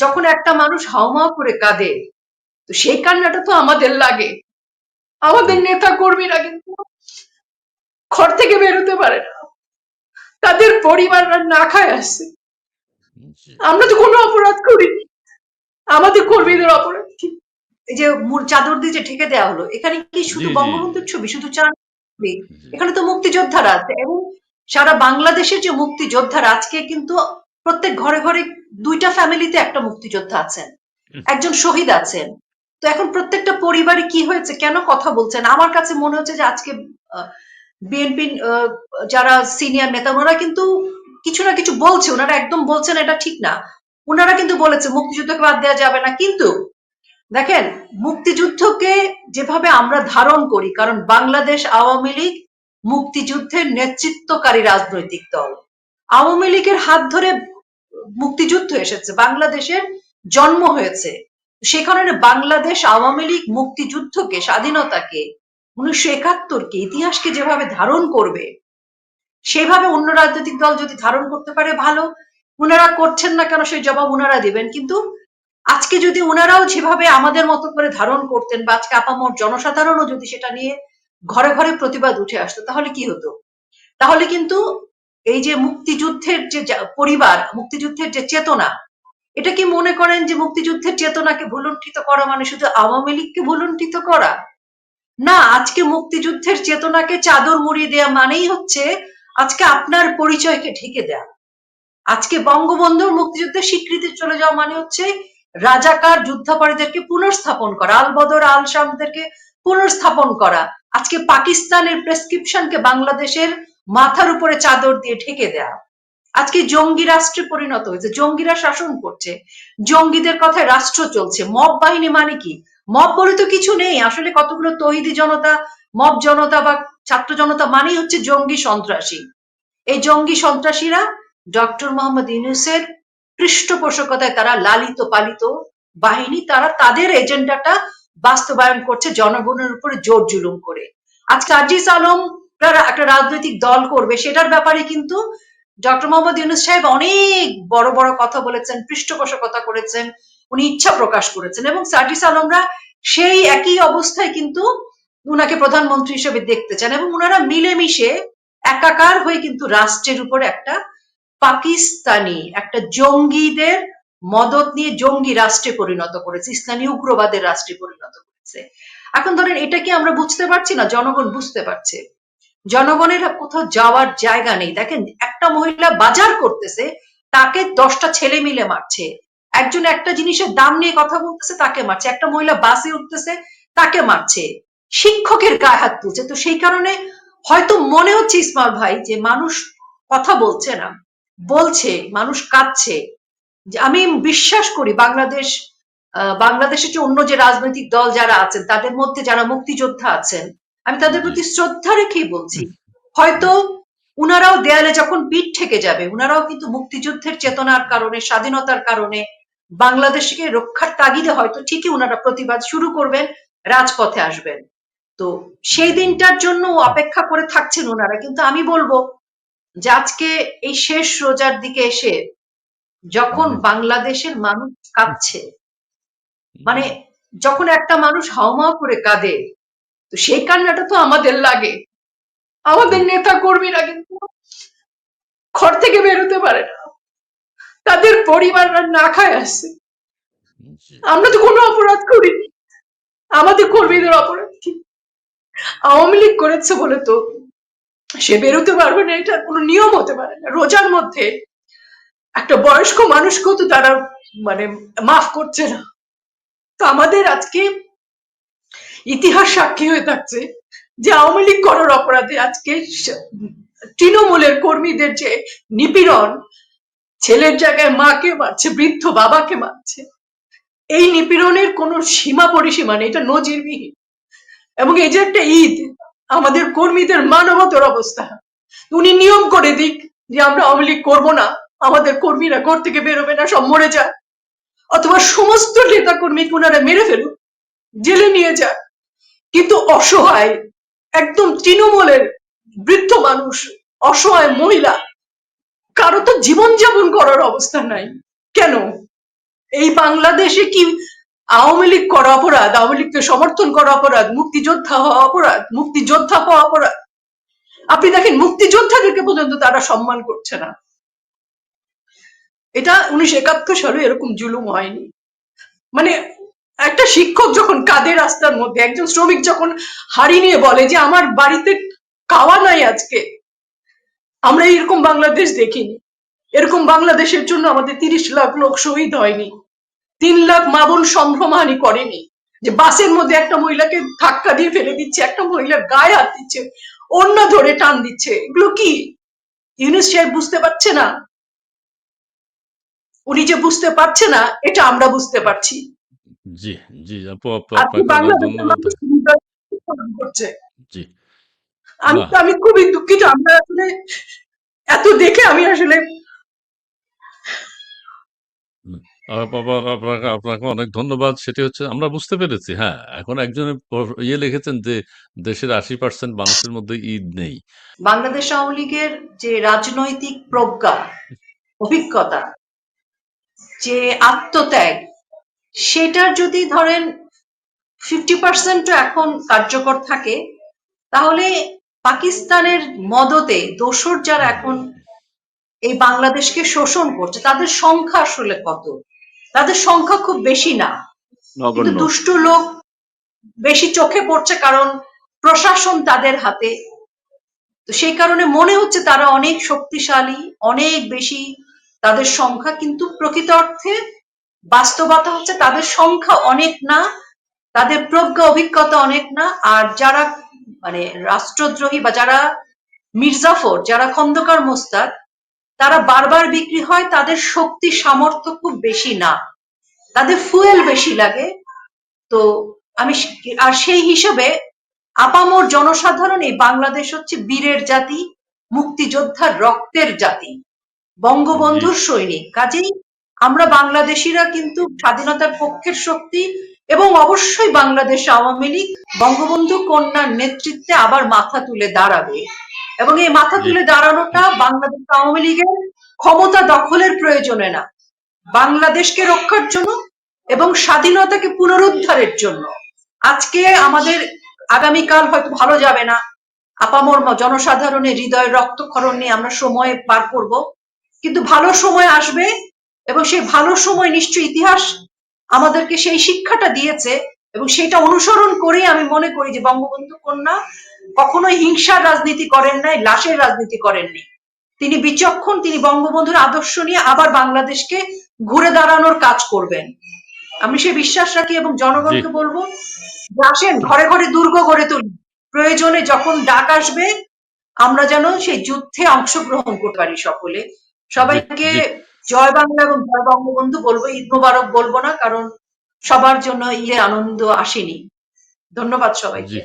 যখন একটা মানুষ হাওমা করে কাঁদে তো সেই কান্নাটা তো আমাদের লাগে। আমাদের নেতা কর্মীরা কিন্তু ঘর থেকে বেরোতে পারে না। তাদের পরিবাররা না খায় আসছে আমরা তো কোনো অপরাধ করিনি। আমাদের কর্মীদের অপরাধ কি? এই যে মূল চাদর দিয়ে যে ঠেকে দেওয়া হলো এখানে কি শুধু বঙ্গবন্ধুর ছবি? শুধু চান এখানে তো মুক্তিযোদ্ধারা আছে। এবং সারা বাংলাদেশের যে মুক্তিযোদ্ধারা আজকে কিন্তু প্রত্যেক ঘরে ঘরে দুইটা ফ্যামিলিতে একটা মুক্তিযোদ্ধা আছেন একজন শহীদ আছেন। তো এখন প্রত্যেকটা পরিবারে কি হয়েছে কেন কথা বলছেন? আমার কাছে মনে হচ্ছে যে আজকে বিএনপি যারা সিনিয়র নেতা ওনারা কিন্তু কিছু না কিছু বলছে। ওনারা একদম বলছেন এটা ঠিক না। ওনারা কিন্তু বলেছে মুক্তিযুদ্ধকে বাদ দেওয়া যাবে না। কিন্তু দেখেন মুক্তিযুদ্ধকে যেভাবে আমরা ধারণ করি কারণ বাংলাদেশ আওয়ামী লীগ মুক্তিযুদ্ধের নেতৃত্বকারী রাজনৈতিক দল। আওয়ামী লীগের হাত ধরে মুক্তিযুদ্ধ এসেছে, বাংলাদেশের জন্ম হয়েছে। সে কারণে বাংলাদেশ আওয়ামী লীগ মুক্তিযুদ্ধকে, স্বাধীনতাকে, উনিশশো একাত্তরকে, ইতিহাসকে যেভাবে ধারণ করবে, সেভাবে অন্য রাজনৈতিক দল যদি ধারণ করতে পারে, ভালো। উনারা করছেন না কেন সেই জবাব উনারা দিবেন। কিন্তু আজকে যদি উনারাও যেভাবে আমাদের মতো করে ধারণ করতেন বা আজকে আপামর জনসাধারণও যদি সেটা নিয়ে ঘরে ঘরে প্রতিবাদ উঠে আসতো, তাহলে কি হতো? তাহলে কিন্তু এই যে মুক্তিযুদ্ধের যে পরিবার, মুক্তিযুদ্ধের যে চেতনা, এটা কি মনে করেন যে মুক্তিযুদ্ধের চেতনাকে ভুলুণ্ঠিত করা মানে শুধু আওয়ামী লীগকে ভুলুণ্ঠিত করা? না, আজকে মুক্তিযুদ্ধের চেতনাকে চাদর মুড়িয়ে দেওয়া মানেই হচ্ছে আজকে আপনার পরিচয়কে ঢেকে দেয়া। আজকে বঙ্গবন্ধুর মুক্তিযুদ্ধের স্বীকৃতি চলে যাওয়া মানে হচ্ছে রাজাকার যুদ্ধাপরাধীদেরকে পুনর্স্থাপন করা আল বদর আল শামদেরকে পুনর্স্থাপন করা। আজকে পাকিস্তানের প্রেসক্রিপশনকে বাংলাদেশের মাথার উপরে চাদর দিয়ে ঢেকে দেয়া। আজকে জঙ্গি রাষ্ট্রে পরিণত হয়েছে, জঙ্গিরা শাসন করছে, জঙ্গিদের কথায় রাষ্ট্র চলছে। মব বাহিনী মানে কি? মব বলে তো কিছু নেই, আসলে কতগুলো তহিদি জনতা, মব জনতা বা ছাত্র জনতা মানেই হচ্ছে জঙ্গি সন্ত্রাসী। এই জঙ্গি সন্ত্রাসীরা ডক্টর মোহাম্মদ ইউনুসের পৃষ্ঠপোষকতায় তারা লালিত পালিত বাহিনী, তারা তাদের এজেন্ডাটা বাস্তবায়ন করছে, জনগণের উপরে জোর জুলুম করে। আজকে আজিজ আলম একটা রাজনৈতিক দল করবে, সেটার ব্যাপারে কিন্তু ডক্টর মোহাম্মদ ইউনুস সাহেব অনেক বড় বড় কথা বলেছেন, পৃষ্ঠপোষকতা করেছেন, উনি ইচ্ছা প্রকাশ করেছেন এবং সার্জিস আলমরা সেই একই অবস্থায় কিন্তু উনাকে প্রধানমন্ত্রী হিসেবে দেখতে চান এবং উনারা মিলেমিশে একাকার হয়ে কিন্তু রাষ্ট্রের উপর একটা পাকিস্তানি, একটা জঙ্গিদের মদত নিয়ে জঙ্গি রাষ্ট্রে পরিণত করেছে, ইসলামী উগ্রবাদের রাষ্ট্রে পরিণত করেছে। এখন ধরেন এটা কি আমরা বুঝতে পারছি না? জনগণ বুঝতে পারছে। জনগণের কোথাও যাওয়ার জায়গা নেই। দেখেন, একটা মহিলা বাজার করতেছে, তাকে দশটা ছেলে মিলে মারছে। একজন একটা জিনিসের দাম নিয়ে কথা বলতেছে, তাকে মারছে। একটা মহিলা বাসে উঠতেছে, তাকে মারছে। শিক্ষকের গায়ে হাত তুলছে। তো সেই কারণে হয়তো মনে হচ্ছে ইসমাল ভাই, যে মানুষ কথা বলছে না। বলছে, মানুষ কাঁদছে। আমি বিশ্বাস করি, বাংলাদেশ বাংলাদেশের যে অন্য যে রাজনৈতিক দল যারা আছেন, তাদের মধ্যে যারা মুক্তিযোদ্ধা আছেন আমি তাদের প্রতি শ্রদ্ধা রেখেই বলছি হয়তো উনারাও দেয়ালে যখন পিঠ ঠেকে যাবে উনারাও কিন্তু মুক্তিযুদ্ধের চেতনার কারণে স্বাধীনতার কারণে বাংলাদেশকে রক্ষার তাগিদে হয়তো ঠিকই উনারা প্রতিবাদ শুরু করবেন রাজপথে আসবেন। তো সেই দিনটার জন্য অপেক্ষা করে থাকছেন ওনারা কিন্তু আমি বলব যে আজকে এই শেষ রোজার দিকে এসে যখন বাংলাদেশের মানুষ কাঁদছে মানে যখন একটা মানুষ হাউমাউ করে কাঁদে তো সেই কান্নাটা তো আমাদের লাগে। আমাদের নেতা কর্মীরা কিন্তু ঘর থেকে বেরোতে পারে না। তাদের পরিবাররা না খায় আসছে আমরা তো কোনো অপরাধ করিনি। আমাদের কর্মীদের অপরাধ কি? আওয়ামী লীগ করেছে বলে তো সে বেরোতে পারবে না এটা কোনো নিয়ম হতে পারে না। রোজার মধ্যে একটা বয়স্ক মানুষকেও তো তারা মানে মাফ করছে না। তো আমাদের আজকে ইতিহাস সাক্ষী হয়ে থাকছে যে আওয়ামী লীগ করার অপরাধে আজকে তৃণমূলের কর্মীদের যে নিপীড়ন, ছেলের জায়গায় মাকে মারছে, বৃদ্ধ বাবাকে মারছে, এই নিপীড়নের কোনো সীমা পরিসীমা নেই, এটা নজিরবিহীন। এবং এই যে একটা ঈদ, আমাদের কর্মীদের মানবতর অবস্থা। উনি নিয়ম করে দিক যে আমরা আওয়ামী লীগ করব না, আমাদের কর্মীরা ঘর থেকে বেরোবে না, সব মরে যায় অথবা সমস্ত নেতা কর্মীকে ওনারা মেরে ফেলুক, জেলে নিয়ে যাক। কিন্তু অসহায়, একদম তৃণমূলের বৃদ্ধ মানুষ, অসহায় মহিলা, কারও তো জীবনযাপন করার অবস্থা নাই। কেন? এই বাংলাদেশে কি আওয়ামী লীগ করা অপরাধ, আওয়ামী লীগকে সমর্থন করা অপরাধ, মুক্তিযোদ্ধা হওয়া অপরাধ, মুক্তিযোদ্ধা হওয়া অপরাধ? আপনি দেখেন, মুক্তিযোদ্ধাদেরকে পর্যন্ত তারা সম্মান করছে না। এটা উনিশশো একাত্তর সালে এরকম জুলুম হয়নি। মানে একটা শিক্ষক যখন কাদের রাস্তার মধ্যে, একজন শ্রমিক যখন হাড়ি নিয়ে বলে যে, আমার বাড়িতে খাওয়া নাই আজকে। আমরা এরকম বাংলাদেশ দেখিনি। এরকম বাংলাদেশের জন্য আমাদের তিরিশ লাখ লোক শহীদ হয়নি। তিন লাখ মা বোন সম্ভ্রমহানি করেনি। যে বাসের মধ্যে একটা মহিলাকে ধাক্কা দিয়ে ফেলে দিচ্ছে, একটা মহিলার গায়ে হাত দিচ্ছে, অন্য ধরে টান দিচ্ছে। এগুলো কি? ইউনুস বুঝতে পারছে না। উনি যে বুঝতে পারছে না, এটা আমরা বুঝতে পারছি। জি, জি আপু আপু আজকে আপনাকে অনেক বাংলাদেশের ধন্যবাদ। মানুষ হৃদয় স্মরণ করছে জি। আমি বাহ! আমি খুবই দুঃখিত আমরা আসলে এত দেখে আমি আসলে আপু আপু আপনাকে আপনাকে অনেক ধন্যবাদ। সেটি হচ্ছে আমরা বুঝতে পেরেছি। হ্যাঁ, এখন একজনের প ইয়ে লিখেছেন যে দেশের ৮০% মানুষের মধ্যে ঈদ নেই। বাংলাদেশ আওয়ামী লীগের যে রাজনৈতিক প্রজ্ঞা অভিজ্ঞতা যে আত্মত্যাগ সেটার যদি ধরেন ফিফটি পার্সেন্টও এখন কার্যকর থাকে তাহলে পাকিস্তানের মদতে দোসর যারা এখন এই বাংলাদেশকে শোষণ করছে তাদের সংখ্যা আসলে কত? তাদের সংখ্যা খুব বেশি না। কিন্তু দুষ্ট লোক বেশি চোখে পড়ছে কারণ প্রশাসন তাদের হাতে। তো সেই কারণে মনে হচ্ছে তারা অনেক শক্তিশালী অনেক বেশি তাদের সংখ্যা কিন্তু প্রকৃত অর্থে বাস্তবতা হচ্ছে তাদের সংখ্যা অনেক না তাদের প্রজ্ঞা অভিজ্ঞতা অনেক না আর যারা মানে রাষ্ট্রদ্রোহী বা যারা মির্জাফর যারা খন্দকার মোস্তাদ তারা বারবার বিক্রি হয় তাদের শক্তি সামর্থ্য খুব বেশি না। তাদের ফুয়েল বেশি লাগে। তো আমি আর সেই হিসেবে আপামোর জনসাধারণ এই বাংলাদেশ হচ্ছে বীরের জাতি মুক্তিযোদ্ধার রক্তের জাতি বঙ্গবন্ধুর সৈনিক। কাজেই আমরা বাংলাদেশিরা কিন্তু স্বাধীনতার পক্ষের শক্তি এবং অবশ্যই বাংলাদেশ আওয়ামী লীগ বঙ্গবন্ধু কন্যার নেতৃত্বে আবার মাথা তুলে দাঁড়াবে। এবং এই মাথা তুলে দাঁড়ানোটা বাংলাদেশ আওয়ামী লীগের ক্ষমতা দখলের প্রয়োজনে না। বাংলাদেশকে রক্ষার জন্য এবং স্বাধীনতাকে পুনরুদ্ধারের জন্য। আজকে আমাদের আগামীকাল হয়তো ভালো যাবে না। আপামর জনসাধারণের হৃদয়ের রক্তক্ষরণ নিয়ে আমরা সময় পার করব। কিন্তু ভালো সময় আসবে এবং সেই ভালো সময় নিশ্চয় ইতিহাস আমাদেরকে সেই শিক্ষাটা দিয়েছে এবং সেটা অনুসরণ করেই আমি মনে করি যে বঙ্গবন্ধু কন্যা কখনোই হিংসার রাজনীতি করেন নাই লাশের রাজনীতি করেননি তিনি বিচক্ষণ তিনি বঙ্গবন্ধুর আদর্শ নিয়ে আবার বাংলাদেশকে ঘুরে দাঁড়ানোর কাজ করবেন। আমি সে বিশ্বাস রাখি এবং জনগণকে বলব আসেন ঘরে ঘরে দুর্গ গড়ে তুলি। প্রয়োজনে যখন ডাক আসবে আমরা যেন সেই যুদ্ধে অংশগ্রহণ করতে পারি সকলে। সবাইকে। জয় বাংলা এবং জয় বঙ্গবন্ধু বলব, ঈদ মোবারক বলব না, কারণ সবার জন্য ইয়ে আনন্দ আসেনি। ধন্যবাদ সবাইকে।